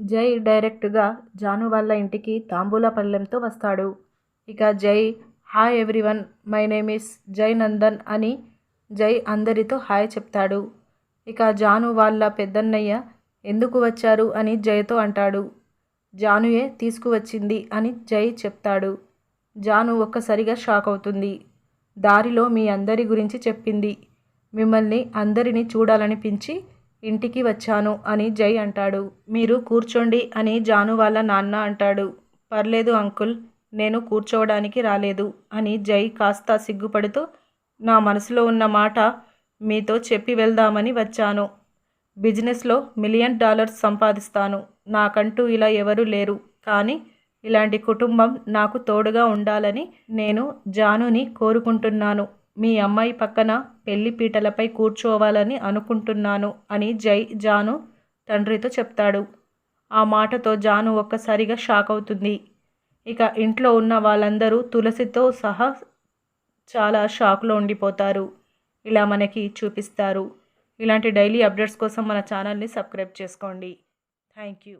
జై డైరెక్ట్గా జాను వాళ్ళ ఇంటికి తాంబూల పళ్ళెంతో వస్తాడు. ఇక Jai hi everyone my name is Jai Nandan అని జై అందరితో హాయ్ చెప్తాడు. ఇక జాను వాళ్ళ పెద్దన్నయ్య ఎందుకు వచ్చారు? అని జైతో అంటాడు. జానుయే తీసుకువచ్చింది అని జై చెప్తాడు. జాను ఒక్కసారిగా షాక్ అవుతుంది. దారిలో మీ అందరి గురించి చెప్పింది. మిమ్మల్ని అందరినీ చూడాలనిపించి ఇంటికి వచ్చాను అని జై అంటాడు. మీరు కూర్చోండి అని జాను వాళ్ళ నాన్న అంటాడు. పర్లేదు అంకుల్ నేను కూర్చోవడానికి రాలేదు అని జై కాస్త సిగ్గుపడుతూ నా మనసులో ఉన్న మాట మీతో చెప్పి వెళ్దామని వచ్చాను. బిజినెస్లో మిలియన్ డాలర్స్ సంపాదిస్తాను. నాకంటూ ఇలా ఎవరూ లేరు. కానీ ఇలాంటి కుటుంబం నాకు తోడుగా ఉండాలని నేను జానుని కోరుకుంటున్నాను. మీ అమ్మాయి పక్కన పెళ్ళి పీటలపై కూర్చోవాలని అనుకుంటున్నాను అని జై జాను తండ్రితో చెప్తాడు. ఆ మాటతో జాను ఒక్కసారిగా షాక్ అవుతుంది. ఇక ఇంట్లో ఉన్న వాళ్ళందరూ తులసితో సహా చాలా షాక్లో ఉండిపోతారు. ఇలా మనకి చూపిస్తారు. ఇలాంటి డైలీ అప్డేట్స్ కోసం మన ఛానల్ని సబ్స్క్రైబ్ చేసుకోండి. Thank you.